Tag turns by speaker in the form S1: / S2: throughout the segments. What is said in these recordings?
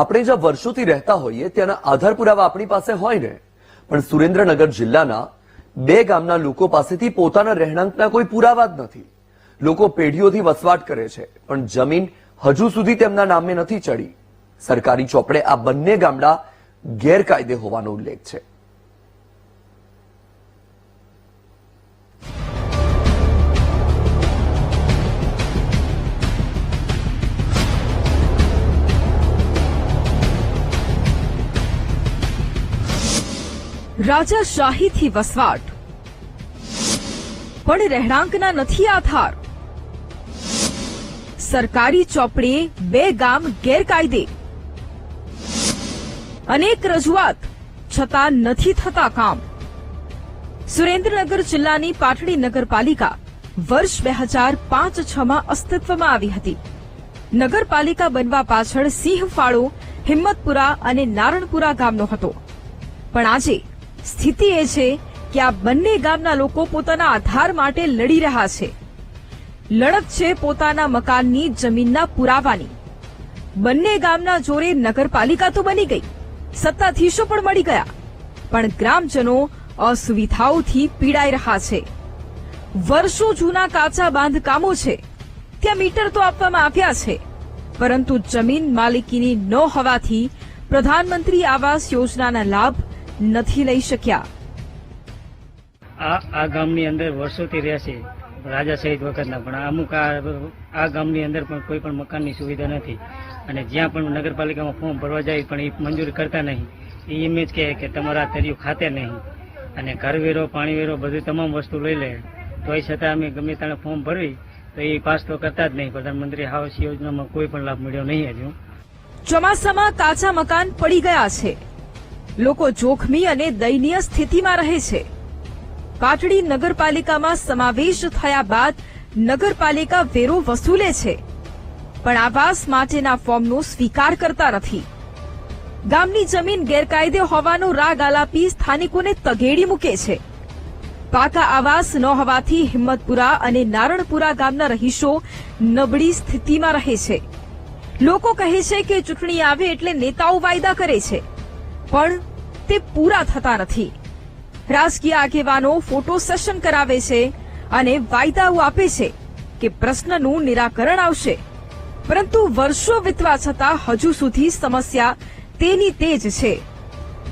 S1: આપણે જ્યાં વર્ષોથી રહેતા હોઈએ ત્યાંના આધાર પુરાવા આપણી પાસે હોય ને, પણ સુરેન્દ્રનગર જિલ્લાના બે ગામના લોકો પાસેથી પોતાના રહેણાંકના કોઈ પુરાવા જ નથી. લોકો પેઢીઓથી વસવાટ કરે છે, પણ જમીન હજુ સુધી તેમના નામે નથી ચડી. સરકારી ચોપડે આ બંને ગામડા ગેરકાયદે હોવાનો ઉલ્લેખ છે.
S2: રાજાશાહીથી વસવાટ. પણ રહેણાંકના નથી આધાર. સરકારી ચોપડીએ બે ગામ ગેરકાયદે. અનેક રજૂઆત, છતાં નથી થતા કામ. સુરેન્દ્રનગર જિલ્લાની પાટડી નગરપાલિકા વર્ષ બે હજાર પાંચ છ માં અસ્તિત્વમાં આવી હતી. નગરપાલિકા બનવા પાછળ સિંહ ફાળો હિંમતપુરા અને નારણપુરા ગામનો હતો. પણ આજે સ્થિતિ એ છે કે આ બંને ગામના લોકો પોતાના આધાર માટે લડી રહ્યા છે. લડત છે પોતાના મકાનની જમીનના પુરાવાની. બંને ગામના જોરે નગરપાલિકા તો બની ગઈ. સત્તાધીશો પણ મળી ગયા. પણ ગ્રામજનો અસુવિધાઓથી પીડાઈ રહ્યા છે. વર્ષો જૂના કાચા બાંધકામો છે. ત્યાં મીટર તો આપવામાં આવ્યા છે. પરંતુ જમીન માલિકીની ન હોવાથી પ્રધાનમંત્રી આવાસ યોજનાના લાભ નથી લઈ શક્યા.
S3: આ આ ગામની અંદર વર્ષોથી રહેશે રાજા સહિત વખતના પણ અમુક આ ગામની અંદર પણ કોઈ પણ મકાનની સુવિધા નથી. અને જ્યાં પણ નગરપાલિકામાં ફોર્મ ભરવા જાય પણ એ મંજૂર કરતા નહીં. એ એમ જ કહે કે તમારા તરિયું ખાતે નહીં. અને ઘરવેરો પાણીવેરો બધું તમામ વસ્તુ લઈ લે. તોય છતાં અમે ગમે ત્યાં ફોર્મ ભરવી તો એ પાસ તો કરતા જ નહીં. પ્રધાનમંત્રી આવાસ યોજનામાં કોઈ પણ લાભ મળ્યો નહીં હજુ.
S2: ચોમાસામાં કાચા મકાન પડી ગયા છે. લોકો જોખમી અને દયનીય સ્થિતિમાં રહે છે. પાટડી નગરપાલિકામાં સમાવેશ થયા બાદ નગરપાલિકા વેરો વસૂલે છે. પણ આવાસ માટેના ફોર્મનો સ્વીકાર કરતા નથી. ગામની જમીન ગેરકાયદે હોવાનો રાગ આલાપી સ્થાનિકોને તગેડી મૂકે છે. પાકા આવાસ ન હોવાથી હિંમતપુરા અને નારણપુરા ગામના રહીશો નબળી સ્થિતિમાં રહે છે. લોકો કહે છે કે ચૂંટણી આવે એટલે નેતાઓ વાયદા કરે છે. પણ તે પૂરા થતા નથી. રાજકીય આગેવાનો ફોટો સેશન કરાવે છે અને વાયદાઓ આપે છે કે પ્રશ્નનું નિરાકરણ આવશે. પરંતુ વર્ષો વીતવા છતાં હજુ સુધી સમસ્યા તેની તે છે.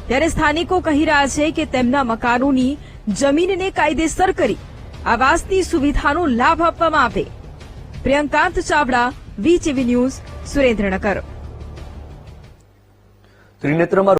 S2: ત્યારે સ્થાનિકો કહી રહ્યા છે કે તેમના મકાનોની જમીનને કાયદેસર કરી આવાસની સુવિધાનો લાભ આપવામાં આવે. Priyankant Chavda VTV news, Surendranagar.
S1: ત્રિનેત્રમાં